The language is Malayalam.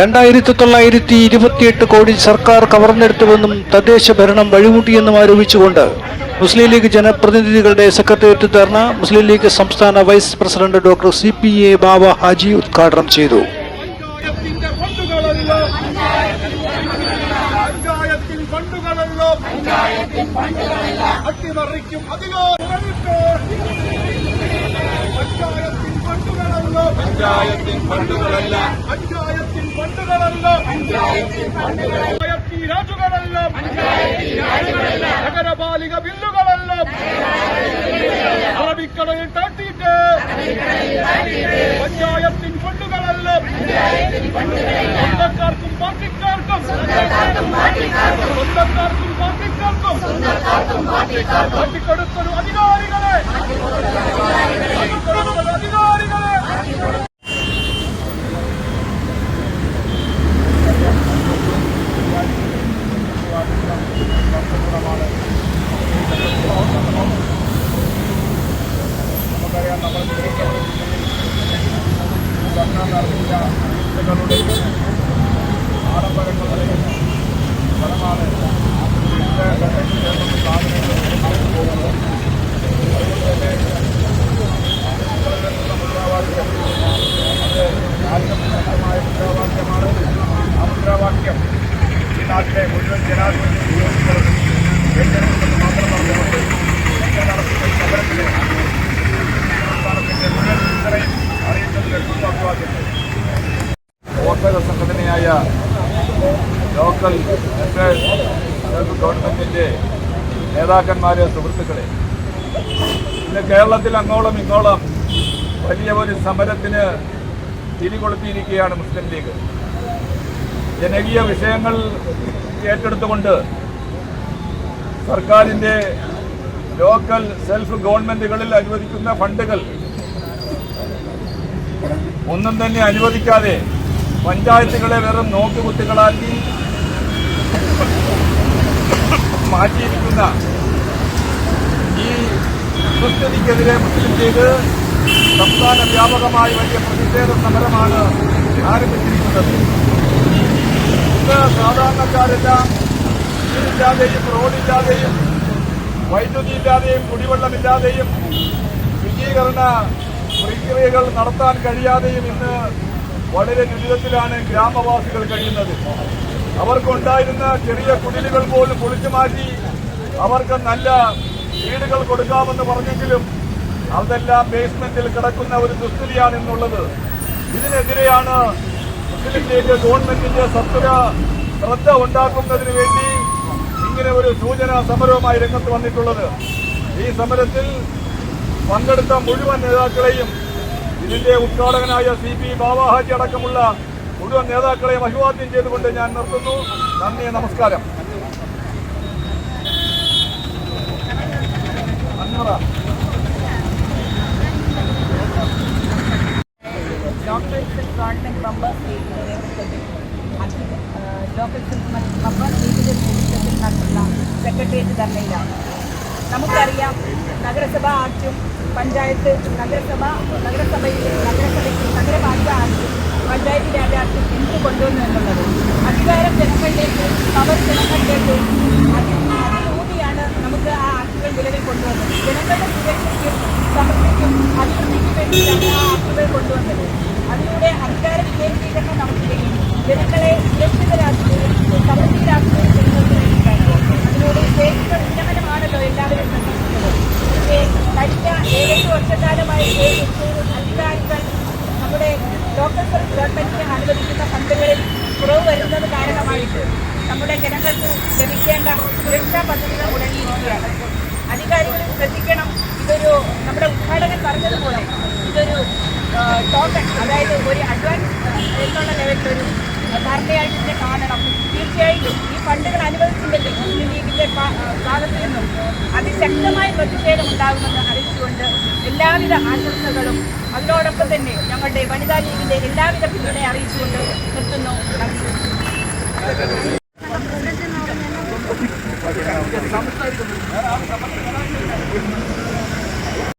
രണ്ടായിരത്തി തൊള്ളായിരത്തി ഇരുപത്തിയെട്ട് കോടി സർക്കാർ കവർന്നെടുത്തുവെന്നും തദ്ദേശ ഭരണം വഴിമുട്ടിയെന്നും ആരോപിച്ചുകൊണ്ട് മുസ്ലിം ലീഗ് ജനപ്രതിനിധികളുടെ സെക്രട്ടേറിയറ്റ് തേർന്ന മുസ്ലിം ലീഗ് സംസ്ഥാന vice president doctor C P A Baba Haji ഉദ്ഘാടനം ചെയ്തു. പഞ്ചായത്തിൽ പണ്ടുകളല്ല അട്ടിമറിക്കും പഞ്ചായത്തിൻ ഫണ്ടുകളല്ലോ പഞ്ചായത്തിൻ ഫണ്ടുകളല്ല പഞ്ചായത്തിൻ ഫണ്ടുകളല്ലോ പഞ്ചായത്തി രാജുകളല്ലോ നഗരപാലിക ബില്ലുകളല്ലോ അറബിക്കടലിൽ തട്ടിയിട്ട് പഞ്ചായത്തിൻ ഫണ്ടുകളല്ലോ സ്വന്തക്കാർക്കും പാർട്ടിക്കാർക്കും സ്വന്തക്കാർക്കും പാർട്ടിക്കാർക്കും തട്ടിക്കൊടുത്തൊരു പ്രവർത്തക സംഘടനയായ ലോക്കൽ ഗവൺമെന്റിന്റെ നേതാക്കന്മാരെ സുഹൃത്തുക്കളെ ഇന്ന് കേരളത്തിൽ അങ്ങോളം ഇങ്ങോളം വലിയ ഒരു സമരത്തിന് തിരികൊളുത്തിയിരിക്കുകയാണ് മുസ്ലിം ലീഗ്. ജനകീയ വിഷയങ്ങൾ ഏറ്റെടുത്തുകൊണ്ട് സർക്കാരിന്റെ ലോക്കൽ സെൽഫ് ഗവൺമെന്റുകളിൽ അനുവദിക്കുന്ന ഫണ്ടുകൾ ഒന്നും തന്നെ അനുവദിക്കാതെ പഞ്ചായത്തുകളെ വെറും നോക്കുകുത്തുകളാക്കി മാറ്റിയിരിക്കുന്ന ഈ ദുസ്ഥിതിക്കെതിരെ മുസ്ലിം ലീഗ് സംസ്ഥാന വ്യാപകമായി വലിയ പ്രതിഷേധ സമരമാണ് ആരംഭിച്ചിരിക്കുന്നത്. ഇന്ന് സാധാരണക്കാരെല്ലാം വീടില്ലാതെയും റോഡില്ലാതെയും വൈദ്യുതിയില്ലാതെയും കുടിവെള്ളമില്ലാതെയും ശുചീകരണ പ്രക്രിയകൾ നടത്താൻ കഴിയാതെയും ഇന്ന് വളരെ ദുരിതത്തിലാണ് ഗ്രാമവാസികൾ കഴിയുന്നത്. അവർക്കുണ്ടായിരുന്ന ചെറിയ കുടിലുകൾ പോലും പൊളിച്ചു മാറ്റി അവർക്ക് നല്ല വീടുകൾ കൊടുക്കാമെന്ന് പറഞ്ഞെങ്കിലും അതെല്ലാം ബേസ്മെന്റിൽ കിടക്കുന്ന ഒരു ദുസ്ഥിതിയാണ് ഇന്നുള്ളത്. ഇതിനെതിരെയാണ് മുസ്ലിം ലീഗ് ഗവൺമെന്റിന്റെ സത്വര ശ്രദ്ധ ഉണ്ടാക്കുന്നതിന് വേണ്ടി ഇങ്ങനെ ഒരു സൂചനാ സമരവുമായി രംഗത്ത് വന്നിട്ടുള്ളത്. ഈ സമരത്തിൽ പങ്കെടുത്ത മുഴുവൻ നേതാക്കളെയും ഇതിന്റെ ഉദ്ഘാടകനായ സി പി ബാബാഹാജി അടക്കമുള്ള മുഴുവൻ നേതാക്കളെ അഭിവാദ്യം ചെയ്തുകൊണ്ട് ഞാൻ നിർത്തുന്നു. നന്ദി നമസ്കാരം. ലോക്കൽ നടത്തുന്ന സെക്രട്ടേറിയറ്റ് ധർണയിലാണ്. നമുക്കറിയാം നഗരസഭ ആക്റ്റും പഞ്ചായത്ത് നഗരസഭ നഗരസഭയിൽ നഗരസഭയ്ക്ക് നഗരപാലിക ആക്റ്റും പഞ്ചായത്ത് രാജ ആക്റ്റും എന്ത് കൊണ്ടുവന്നു എന്നുള്ളത്? അധികാരം ജനങ്ങളിലേക്ക് പവർ ജനങ്ങളിലേക്ക് അതിലൂടെയാണ് നമുക്ക് ആ ആക്ടുകൾ നിലവിൽ കൊണ്ടുവന്നത്. ജനങ്ങളുടെ സുരക്ഷയ്ക്കും സമൃദ്ധിക്കും അഭിവൃദ്ധിക്കും വേണ്ടിയിട്ടാണ് ആ ആക്ടുകൾ കൊണ്ടുവന്നത്. അതിലൂടെ അധികാര വികേന്ദ്രീകരണം നടത്തുകയും ജനങ്ങളെ സുരക്ഷിതരാക്കുകയും സമൃദ്ധിയിലാക്കുകയും ചെയ്യുന്നതിന് വേണ്ടിയിട്ടാണ്. അതിലൂടെ സേവന ഉന്നമനമാണല്ലോ എല്ലാവരും കഴിഞ്ഞ ഏഴെട്ട് വർഷക്കാലമായി അധികാരികൾ നമ്മുടെ ലോക്കൽ ഗവൺമെന്റിന് അനുവദിക്കുന്ന ഫണ്ടുകളിൽ കുറവ് വരുന്നത് കാരണമായിട്ട് നമ്മുടെ ജനങ്ങൾക്ക് ലഭിക്കേണ്ട സുരക്ഷാ പദ്ധതികൾ മുടങ്ങിയിരിക്കുകയാണ്. അധികാരികൾ ഇതൊരു നമ്മുടെ ഉദ്ഘാടകൻ പറഞ്ഞതുപോലെ ഇതൊരു ടോക്കൺ അതായത് ഒരു അഡ്വാൻസ് എന്നുള്ള ലെവലിലൊരു ധാരണയായിട്ട് ഇതിനെ കാണണം തീർച്ചയായും ഈ ഫണ്ടുകൾ അനുവദിച്ചില്ലെങ്കിൽ മുസ്ലിം ലീഗിന്റെ ഭാഗത്തു നിന്നും അതിശക്തമായ പ്രതിഷേധം ഉണ്ടാകുമെന്ന് അറിയിച്ചുകൊണ്ട് എല്ലാവിധ ആശംസകളും. അതിനോടൊപ്പം തന്നെ ഞങ്ങളുടെ വനിതാ ലീഗിന്റെ എല്ലാവിധ പിന്തുണയെ അറിയിച്ചുകൊണ്ട്